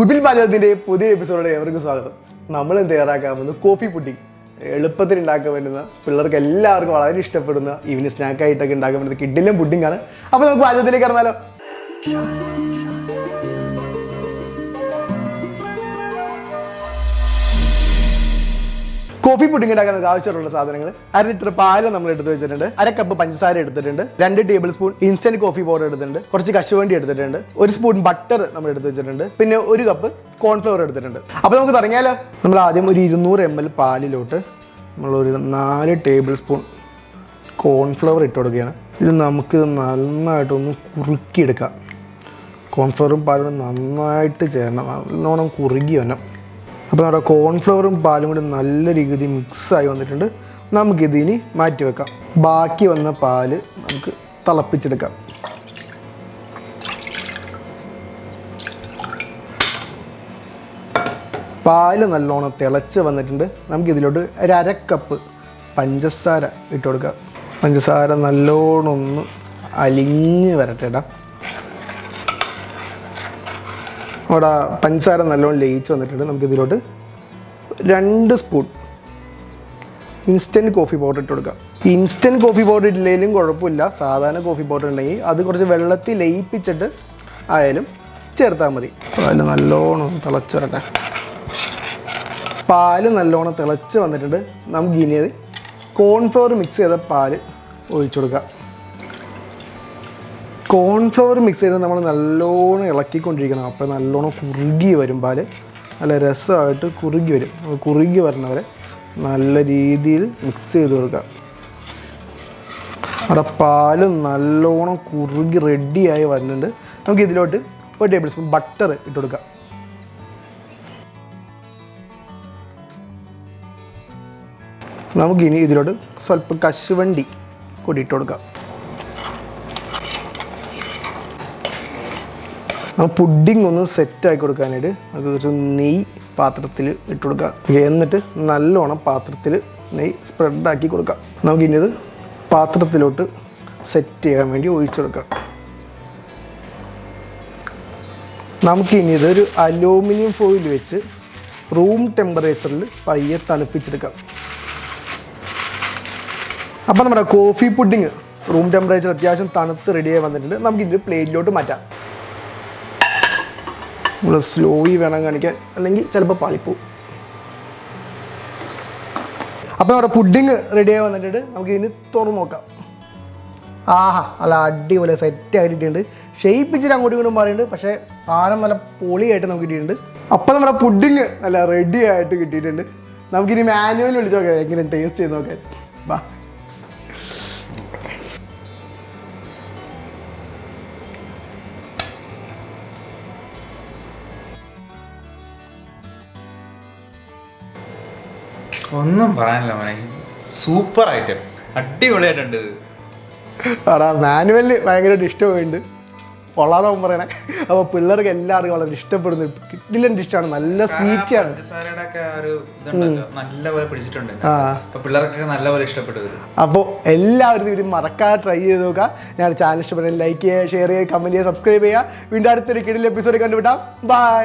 ഗുഡിൽ പാചകത്തിന്റെ പുതിയ എപ്പിസോഡിലെ ഏവർക്കും സ്വാഗതം. നമ്മൾ തയ്യാറാക്കാൻ പോകുന്നത് കോഫി പുഡിംഗ്. എളുപ്പത്തിൽ ഉണ്ടാക്കാൻ പറ്റുന്ന പിള്ളേർക്ക് എല്ലാവർക്കും വളരെ ഇഷ്ടപ്പെടുന്ന ഈവനിങ് സ്നാക്കായിട്ടൊക്കെ ഉണ്ടാക്കാൻ പറ്റുന്ന കിഡിലും പുഡിംഗ് ആണ്. അപ്പോൾ നമുക്ക് പാചകത്തിലേക്ക് കടന്നാലോ. കോഫി പുഡിംഗ് ഉണ്ടാക്കാൻ ആവശ്യമുള്ള സാധനങ്ങൾ. അര ലിറ്റർ പാൽ നമ്മൾ എടുത്ത് വെച്ചിട്ടുണ്ട്. അര കപ്പ് പഞ്ചസാര എടുത്തിട്ടുണ്ട്. രണ്ട് table spoon instant coffee powder എടുത്തിട്ടുണ്ട്. കുറച്ച് കശുവണ്ടി എടുത്തിട്ടുണ്ട്. ഒരു സ്പൂൺ ബട്ടർ നമ്മൾ എടുത്ത് വെച്ചിട്ടുണ്ട്. പിന്നെ ഒരു കപ്പ് കോൺഫ്ലവർ എടുത്തിട്ടുണ്ട്. അപ്പോൾ നമുക്ക് തുടങ്ങിയാലോ? നമ്മൾ ആദ്യം ഒരു ഇരുന്നൂറ് എം എൽ പാലിലോട്ട് ഒരു നാല് ടേബിൾ സ്പൂൺ കോൺഫ്ലവർ ഇട്ട് കൊടുക്കുകയാണ്. ഇത് നമുക്ക് നന്നായിട്ടൊന്ന് കുറുക്കിയെടുക്കാം. കോൺഫ്ലവറും പാലും നന്നായിട്ട് ചേരണം. നല്ലോണം കുറുകി വരണം. അപ്പോൾ നമ്മുടെ കോൺഫ്ലവറും പാലും കൂടി നല്ല രീതിയിൽ ആയി വന്നിട്ടുണ്ട്. നമുക്കിതിനി മാറ്റി വെക്കാം. ബാക്കി വന്ന പാൽ നമുക്ക് തിളപ്പിച്ചെടുക്കാം. പാൽ നല്ലോണം തിളച്ച് വന്നിട്ടുണ്ട്. നമുക്കിതിലോട്ട് ഒരു അരക്കപ്പ് കപ്പ് പഞ്ചസാര ഇട്ട് കൊടുക്കാം. പഞ്ചസാര നല്ലോണം ഒന്ന് അലിഞ്ഞ് വരട്ടെ അവിടെ പഞ്ചസാര നല്ലോണം ലയിച്ച് വന്നിട്ടുണ്ട്. നമുക്ക് ഇതിലോട്ട് രണ്ട് സ്പൂൺ ഇൻസ്റ്റന്റ് കോഫി പൗഡർ ഇട്ട് കൊടുക്കാം. ഇൻസ്റ്റന്റ് കോഫി പൗഡർ ഇല്ലെങ്കിലും കുഴപ്പമില്ല. സാധാരണ കോഫി പൗഡർ ഉണ്ടെങ്കിൽ അത് കുറച്ച് വെള്ളത്തിൽ ലയിപ്പിച്ചിട്ട് ആയാലും ചേർത്താൽ മതി. പാൽ നല്ലോണം തിളച്ച് വരട്ടെ. പാൽ നല്ലോണം തിളച്ച് വന്നിട്ടുണ്ട്. നമുക്ക് ഇനി അത് കോൺഫ്ലവർ മിക്സ് ചെയ്ത പാൽ ഒഴിച്ചു കൊടുക്കാം. കോൺഫ്ലവർ മിക്സ് ചെയ്ത് നമ്മൾ നല്ലോണം ഇളക്കിക്കൊണ്ടിരിക്കണം. അപ്പോൾ നല്ലോണം കുറുകി വരും പാൽ. നല്ല രസമായിട്ട് കുറുകി വരും. കുറുകി വരുന്നവരെ നല്ല രീതിയിൽ മിക്സ് ചെയ്ത് കൊടുക്കുക അവിടെ പാൽ നല്ലോണം കുറുകി റെഡിയായി വരുന്നുണ്ട് നമുക്ക് ഇതിലോട്ട് ഒരു ടേബിൾ സ്പൂൺ ബട്ടർ ഇട്ട് കൊടുക്കാം. നമുക്കിനി ഇതിലോട്ട് സ്വല്പം കശുവണ്ടി കൂടി ഇട്ട് കൊടുക്കാം. ആ പുഡിംഗ് ഒന്ന് സെറ്റ് സെറ്റാക്കി കൊടുക്കാനായിട്ട് നമുക്ക് കുറച്ച് നെയ്യ് പാത്രത്തിൽ ഇട്ട് കൊടുക്കാം. എന്നിട്ട് നല്ലോണം പാത്രത്തിൽ നെയ്യ് സ്പ്രെഡാക്കി കൊടുക്കാം. നമുക്കിനി ഇത് പാത്രത്തിലോട്ട് സെറ്റ് ചെയ്യാൻ വേണ്ടി ഒഴിച്ചു കൊടുക്കാം. നമുക്കിനി ഇതൊരു അലൂമിനിയം ഫോയിൽ വെച്ച് റൂം ടെമ്പറേച്ചറിൽ പയ്യെ തണുപ്പിച്ചെടുക്കാം. അപ്പോൾ നമ്മുടെ കോഫി പുഡിങ് റൂം ടെമ്പറേച്ചർ അത്യാവശ്യം തണുത്ത് റെഡിയായി വന്നിട്ടുണ്ട്. നമുക്കിത് പ്ലേറ്റിലോട്ട് മാറ്റാം. നമ്മൾ സ്ലോയി വേണം കാണിക്കാൻ. അല്ലെങ്കിൽ ചിലപ്പോൾ പാളിപ്പോവും. അപ്പോൾ നമ്മുടെ പുഡിങ് റെഡിയായി വന്നിട്ടുണ്ട്. നമുക്ക് ഇതിന് തുറന്ന് നോക്കാം. ആഹാ നല്ല അടിപൊളി സെറ്റ് ആയിട്ടുണ്ട് ഷെയ്പ്പിച്ചിട്ട് അങ്ങോട്ടും ഇങ്ങോട്ടും പറയുന്നുണ്ട്. പക്ഷേ സാധനം നല്ല പൊളിയായിട്ട് നമുക്ക് കിട്ടിയിട്ടുണ്ട്. അപ്പോൾ നമ്മുടെ പുഡിങ് നല്ല റെഡി ആയിട്ട് കിട്ടിയിട്ടുണ്ട്. നമുക്കിനി മാനുവൽ വിളിച്ച് നോക്കാം. എങ്ങനെ ടേസ്റ്റ് ചെയ്ത് നോക്കാം വാ ഒന്നും പറയാനില്ല മോനെ. സൂപ്പർ ഐറ്റം അടിപൊളിയായിട്ടുണ്ട് ഇത്. മാനുവലി മാനുവലിൽ ഭയങ്കരമായിട്ട് ഇഷ്ടമായിട്ടുണ്ട്. കൊള്ളാതെ അവൻ പറയണേ. അപ്പോൾ പിള്ളേർക്ക് എല്ലാവർക്കും വളരെ ഇഷ്ടപ്പെടുന്ന കിട്ടിലൻ ഡിഷാണ് നല്ല സ്വീറ്റ് ആണ്. പഞ്ചസാരയുടെ ഒരു ഇതുണ്ടല്ലോ നല്ലപോലെ പിടിച്ചിട്ടുണ്ട്. ആ. അപ്പൊ നല്ലപോലെ ഇഷ്ടപ്പെട്ടു ഇത്. അപ്പോൾ എല്ലാവരും ഇവിടെ മറക്കാതെ ട്രൈ ചെയ്ത് നോക്കുക. ഞാൻ ചാനൽ ഇഷ്ടപ്പെടുന്ന ലൈക്ക് ചെയ്യുക ഷെയർ ചെയ്യുക കമന്റ് ചെയ്യുക സബ്സ്ക്രൈബ് ചെയ്യുക. വീണ്ടും അടുത്തൊരു കിടിൽ എപ്പിസോഡ് കണ്ടുവിട്ടാം ബൈ